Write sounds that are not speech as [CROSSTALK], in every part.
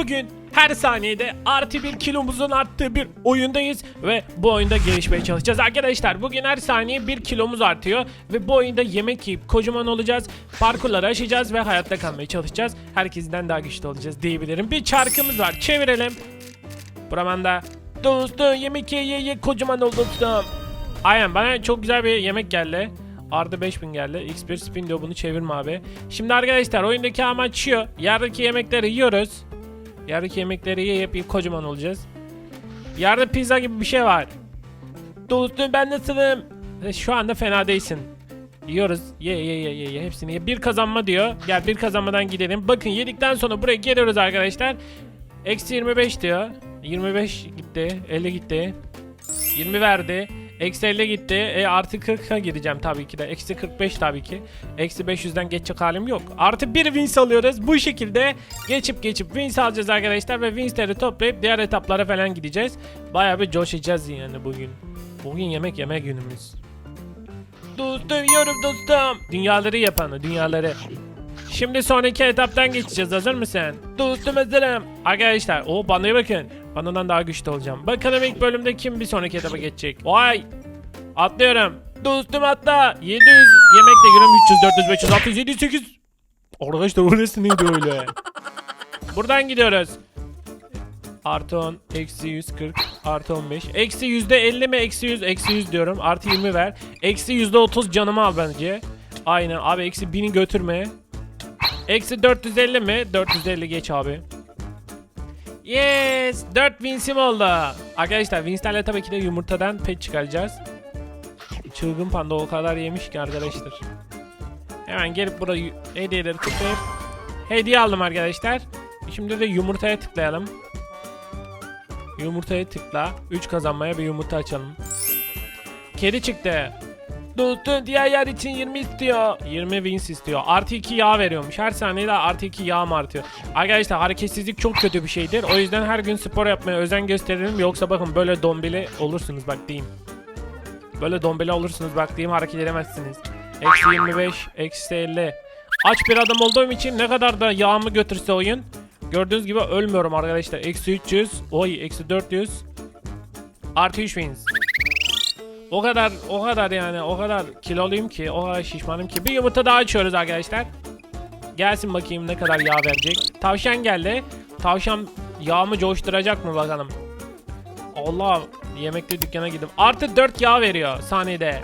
Bugün her saniyede artı bir kilomuzun arttığı bir oyundayız ve bu oyunda gelişmeye çalışacağız arkadaşlar. Bugün her saniye bir kilomuz artıyor ve bu oyunda yemek yiyip kocaman olacağız. Parkurları aşacağız ve hayatta kalmaya çalışacağız. Herkesten daha güçlü olacağız diyebilirim. Bir çarkımız var çevirelim. Buradan da dostum yemek ye ye ye kocaman ol dostum. Aynen bana çok güzel bir yemek geldi. Arda 5000 geldi. X1 spin diyor bunu çevirme abi. Şimdi arkadaşlar oyundaki amaç şu. Yerdeki yemekleri yiyoruz. Yerdeki yemekleri yiyip yiyip kocaman olacağız. Yerde pizza gibi bir şey var. Dostum ben nasılım? E, Şu anda fena değilsin. Yiyoruz. Ye ye ye ye ye hepsini ye. Bir kazanma diyor. Gel bir kazanmadan gidelim. Bakın yedikten sonra buraya geliyoruz arkadaşlar. Eksi 25 diyor. 25 gitti. 50 gitti. 20 verdi. Eksi 50 gitti. E artı 40'a gideceğim tabii ki de. Eksi 45 tabii ki. Eksi 500'den geçecek halim yok. Artı 1 wins alıyoruz. Bu şekilde geçip geçip wins alacağız arkadaşlar. Ve winsleri toplayıp diğer etaplara falan gideceğiz. Bayağı bir coşacağız yani bugün. Bugün yemek yeme günümüz. Dostum yiyorum dostum. Dünyaları yapanı dünyaları. Şimdi sonraki etaptan geçeceğiz. Hazır mısın? Dostum hazırım. Arkadaşlar o bandaya bakın. Bandadan daha güçlü olacağım. Bakalım ilk bölümde kim bir sonraki etapa geçecek. Vay. Atlıyorum. Dostum atla. 700 yemek de görüyorum. 300, 400, 500, 600, 700, 800. Arkadaşlar orası neydi öyle? Buradan gidiyoruz. Artı 10, eksi 140, artı 15. Eksi yüzde 50 mi? Eksi 100, eksi 100 diyorum. Artı 20 ver. Eksi yüzde 30 canımı al bence. Aynen abi eksi 1000'i götürme. Eksi 450 mi? 450 geç abi. Yes! 4 winsim oldu. Arkadaşlar winslerle tabii ki de yumurtadan pet çıkaracağız. Çılgın panda o kadar yemiş ki arkadaşlar. Hemen gelip burada yu- hediyeleri tıklayıp hediye aldım arkadaşlar. Şimdi de yumurtaya tıklayalım. Yumurtaya tıkla. 3 kazanmaya bir yumurta açalım. Kedi çıktı. Dostum diğer yer için 20 istiyor. 20 wins istiyor. Artı 2 yağ veriyormuş. Her saniyede artı 2 yağ mı artıyor? Arkadaşlar hareketsizlik çok kötü bir şeydir. O yüzden her gün spor yapmaya özen gösterelim. Yoksa bakın böyle dombili olursunuz bak diyeyim. Böyle dombili olursunuz bak diyeyim hareket edemezsiniz. Eksi 25, eksi 50. Aç bir adam olduğum için ne kadar da yağımı götürse oyun. Gördüğünüz gibi ölmüyorum arkadaşlar. Eksi 300, oy eksi 400. Artı 3 wins. O kadar o kadar yani o kadar kiloluyum ki o kadar şişmanım ki bir yumurta daha açıyoruz arkadaşlar. Gelsin bakayım ne kadar yağ verecek. Tavşan geldi. Tavşan yağımı coşturacak mı bakalım. Allah yemekli dükkana gidip artı 4 yağ veriyor saniyede.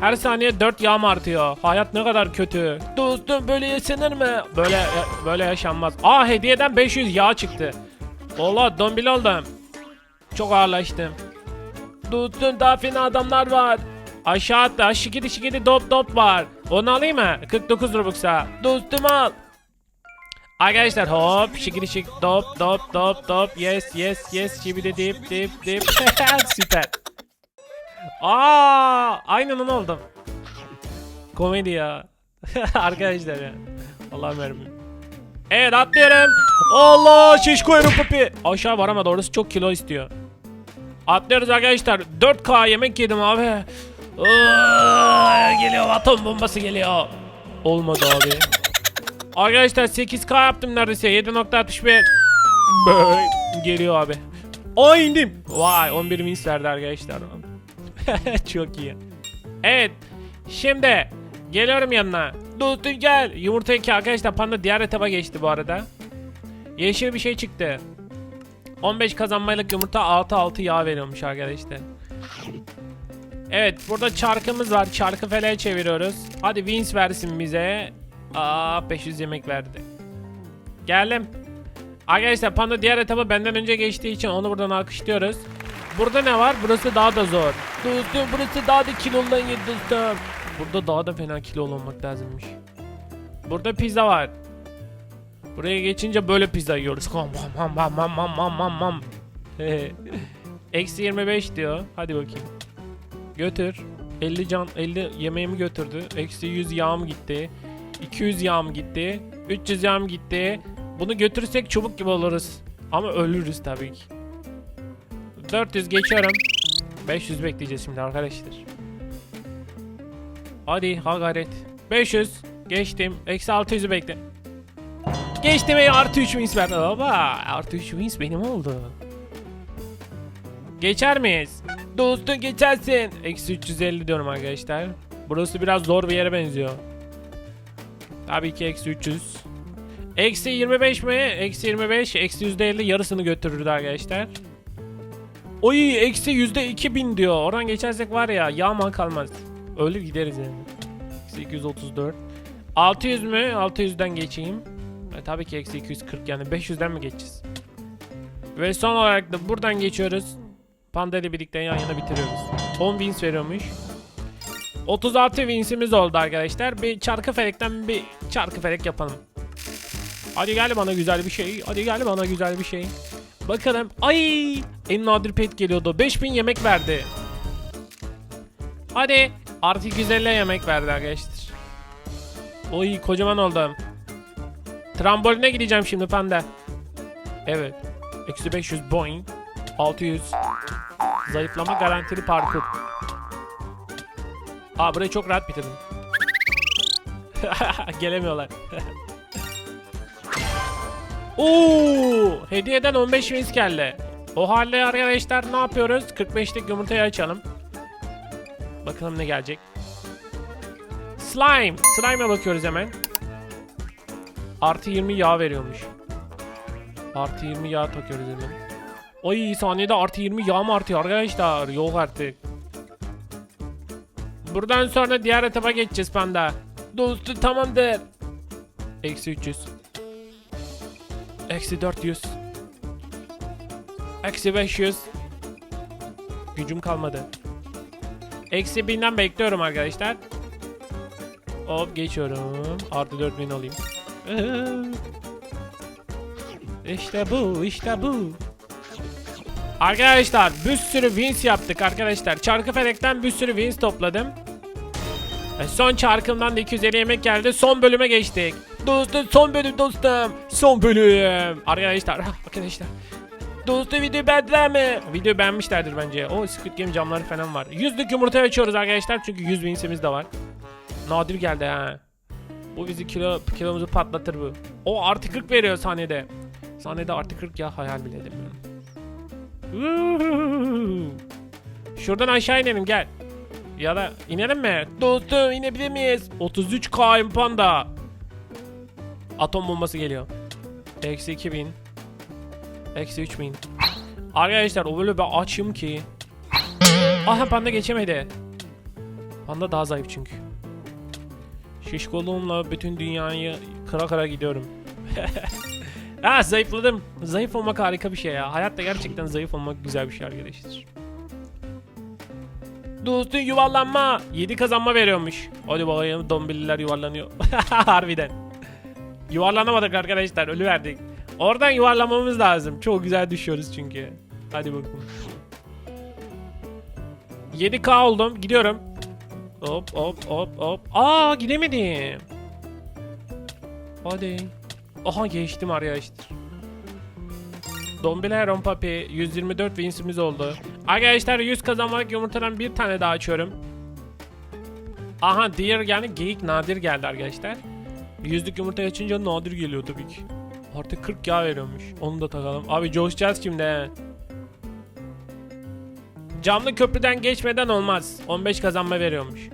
Her saniye 4 yağ mı artıyor? Hayat ne kadar kötü. Dostum böyle yaşanır mı? Böyle böyle yaşanmaz. Aa hediyeden 500 yağ çıktı. Allah dombil oldum. Çok ağırlaştım. Dostum daha fena adamlar var. Aşağı atla şikidi şikidi dop dop var. Onu alayım mı? 49 Robux'a. Dostum al. Arkadaşlar hop şikidi şik dop dop dop dop yes yes yes şibidi dip dip dip [LAUGHS] süper. Aa aynen onu oldum. Komedi ya. [LAUGHS] Arkadaşlar ya. Allah'ım yarabbim. Evet atlıyorum. Allah şişko papi. Aşağı varamadı orası çok kilo istiyor. Atlıyoruz arkadaşlar. 4K yemek yedim abi. Aa, geliyor atom bombası geliyor. Olmadı abi. Arkadaşlar 8K yaptım neredeyse 7.61. Böyle geliyor abi. Aa indim. Vay 11 wins verdi arkadaşlar. [LAUGHS] Çok iyi. Evet. Şimdi geliyorum yanına. Dostum gel. Yumurta 2 arkadaşlar panda diğer etaba geçti bu arada. Yeşil bir şey çıktı. 15 kazanmaylık yumurta 6 6 yağ veriyormuş arkadaşlar. Evet burada çarkımız var. Çarkı falan çeviriyoruz. Hadi wins versin bize. Aa 500 yemek verdi. Geldim. Arkadaşlar panda diğer etaba benden önce geçtiği için onu buradan alkışlıyoruz. Burada ne var? Burası daha da zor. Dostum burası daha da lan dostum. Burada daha da fena kilolu olmak lazımmış. Burada pizza var. Buraya geçince böyle pizza yiyoruz. Ham ham ham ham ham ham ham ham. [LAUGHS] Eksi 25 diyor. Hadi bakayım. Götür. 50 can 50 yemeğimi götürdü. Eksi 100 yağım gitti. 200 yağım gitti. 300 yağım gitti. Bunu götürürsek çubuk gibi oluruz. Ama ölürüz tabii ki. 400 geçiyorum. 500 bekleyeceğiz şimdi arkadaşlar. Hadi ha gayret. 500 geçtim. Eksi 600'ü bekle. Geçti ve artı 3 wins verdi. Baba artı 3 wins benim oldu. Geçer miyiz? Dostum geçersin. Eksi 350 diyorum arkadaşlar. Burası biraz zor bir yere benziyor. Tabii ki eksi 300. Eksi 25 mi? Eksi 25, eksi %50 yarısını götürürdü arkadaşlar. Oy eksi yüzde 2000 diyor. Oradan geçersek var ya yağma kalmaz. Ölür gideriz yani. Eksi 234. 600 mü? 600'den geçeyim. E, tabii ki eksi 240 yani 500'den mi geçeceğiz? Ve son olarak da buradan geçiyoruz. Panda ile birlikte yan yana bitiriyoruz. 10 wins veriyormuş. 36 winsimiz oldu arkadaşlar. Bir çarkı felekten bir çarkı felek yapalım. Hadi gel bana güzel bir şey. Hadi gel bana güzel bir şey. Bakalım. Ay! En nadir pet geliyordu. 5000 yemek verdi. Hadi. Artı 250 yemek verdi arkadaşlar. Oy kocaman oldum. Tramboline gideceğim şimdi panda. Evet. Eksi 500 boing. 600. Zayıflama garantili parkur. Aa burayı çok rahat bitirdim. [LAUGHS] Gelemiyorlar. Oo, hediyeden 15 wins geldi. O halde arkadaşlar ne yapıyoruz? 45'lik yumurtayı açalım. Bakalım ne gelecek. Slime. Slime'a bakıyoruz hemen. Artı 20 yağ veriyormuş. Artı 20 yağ takıyoruz hemen. Ay saniyede artı 20 yağ mı artıyor arkadaşlar? Yok artık. Buradan sonra diğer etapa geçeceğiz panda. Dostu tamamdır. Eksi 300. Eksi 400. Eksi 500. Gücüm kalmadı. Eksi 1000'den bekliyorum arkadaşlar. Hop geçiyorum. Artı 4000 alayım. İşte bu, işte bu. Arkadaşlar bir sürü wins yaptık arkadaşlar. Çarkı felekten bir sürü wins topladım. E, son çarkımdan da 250 yemek geldi. Son bölüme geçtik. Dostum son bölüm dostum. Son bölüm. Arkadaşlar arkadaşlar. Dostum video beğendiler mi? Video beğenmişlerdir bence. O Squid Game camları falan var. Yüzlük yumurta açıyoruz arkadaşlar çünkü 100 winsimiz de var. Nadir geldi ha. Bu bizi kilo kilomuzu patlatır bu. O artı 40 veriyor saniyede. Saniyede artı 40 ya hayal bile edemiyorum. Şuradan aşağı inelim gel. Ya da inelim mi? Dostum inebilir miyiz? 33 km panda. Atom bombası geliyor. Eksi 2000. Eksi 3000. Arkadaşlar o böyle bir açım ki. Aha panda geçemedi. Panda daha zayıf çünkü. Şişkoluğumla bütün dünyayı kıra kıra gidiyorum. [LAUGHS] ha zayıfladım. Zayıf olmak harika bir şey ya. Hayatta gerçekten zayıf olmak güzel bir şey arkadaşlar. Dostum yuvarlanma. 7 kazanma veriyormuş. Hadi bakayım dombililer yuvarlanıyor. [LAUGHS] Harbiden. Yuvarlanamadık arkadaşlar. Ölü verdik. Oradan yuvarlamamız lazım. Çok güzel düşüyoruz çünkü. Hadi bakalım. 7K oldum. Gidiyorum. Hop hop hop hop. Aa gidemedim. Hadi. Aha geçtim arkadaşlar. Dombile Heron Papi 124 winsimiz oldu. Arkadaşlar 100 kazanmak yumurtadan bir tane daha açıyorum. Aha diğer yani geyik nadir geldi arkadaşlar. Yüzlük yumurta açınca nadir geliyor tabii ki. Artık 40 yağ veriyormuş. Onu da takalım. Abi coşacağız şimdi he. Camlı köprüden geçmeden olmaz. 15 kazanma veriyormuş.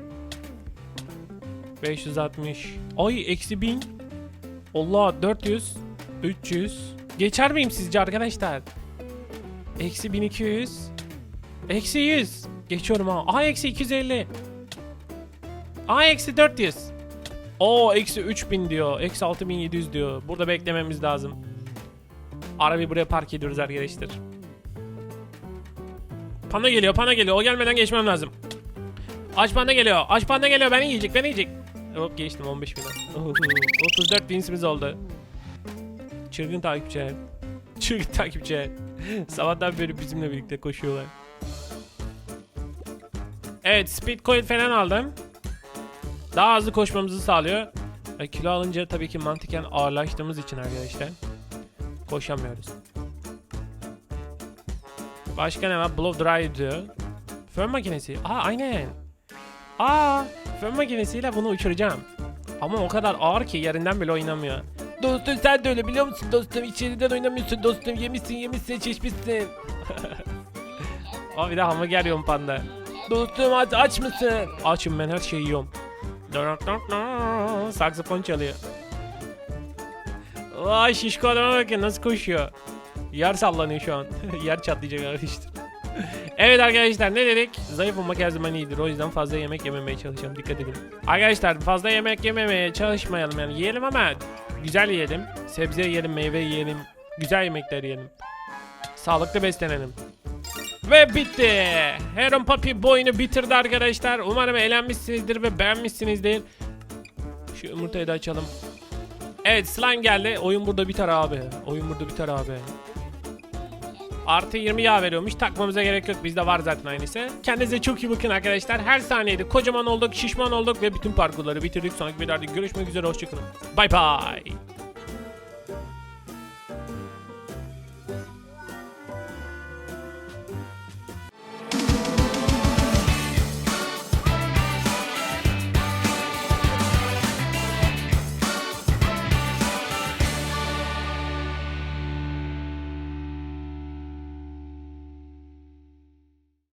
560. Ay eksi 1000. Allah 400. 300. Geçer miyim sizce arkadaşlar? Eksi 1200. Eksi 100. Geçiyorum ha. Aa eksi 250. Aa eksi 400. Oo eksi 3000 diyor. Eksi 6700 diyor. Burada beklememiz lazım. Arabayı buraya park ediyoruz arkadaşlar. Panda geliyor, panda geliyor. O gelmeden geçmem lazım. Aç panda geliyor. Aç panda geliyor. Beni yiyecek, beni yiyecek. Hop geçtim 15 bin. [LAUGHS] 34 winsimiz oldu. Çılgın takipçiler. [LAUGHS] Çılgın takipçiler. Sabahtan beri bizimle birlikte koşuyorlar. Evet speed coil falan aldım. Daha hızlı koşmamızı sağlıyor. E, kilo alınca tabii ki mantıken ağırlaştığımız için arkadaşlar. Koşamıyoruz. Başka ne var? Blow dry diyor. Fön makinesi. Aa aynen. Aa fön makinesiyle bunu uçuracağım. Ama o kadar ağır ki yerinden bile oynamıyor. Dostum sen de öyle biliyor musun dostum? İçeriden oynamıyorsun dostum. Yemişsin yemişsin çeşmişsin. [LAUGHS] Aa bir de hamburger yiyorum panda. Dostum aç, aç mısın? Açım ben her şeyi yiyorum. Saksafon çalıyor. Vay şişko adama bakın nasıl koşuyor. Yer sallanıyor şu an. [LAUGHS] Yer çatlayacak arkadaşlar. evet arkadaşlar ne dedik? Zayıf olmak her zaman iyidir. O yüzden fazla yemek yememeye çalışalım. Dikkat edin. Arkadaşlar fazla yemek yememeye çalışmayalım yani. Yiyelim ama güzel yiyelim. Sebze yiyelim, meyve yiyelim. Güzel yemekler yiyelim. Sağlıklı beslenelim. Ve bitti. Heron Papi bu oyunu bitirdi arkadaşlar. Umarım eğlenmişsinizdir ve beğenmişsinizdir. Şu yumurtayı da açalım. Evet slime geldi. Oyun burada biter abi. Oyun burada biter abi. Artı 20 yağ veriyormuş. Takmamıza gerek yok. Bizde var zaten aynısı. Kendinize çok iyi bakın arkadaşlar. Her saniyede kocaman olduk, şişman olduk ve bütün parkurları bitirdik. Sonraki videolarda görüşmek üzere. Hoşçakalın. Bye bye.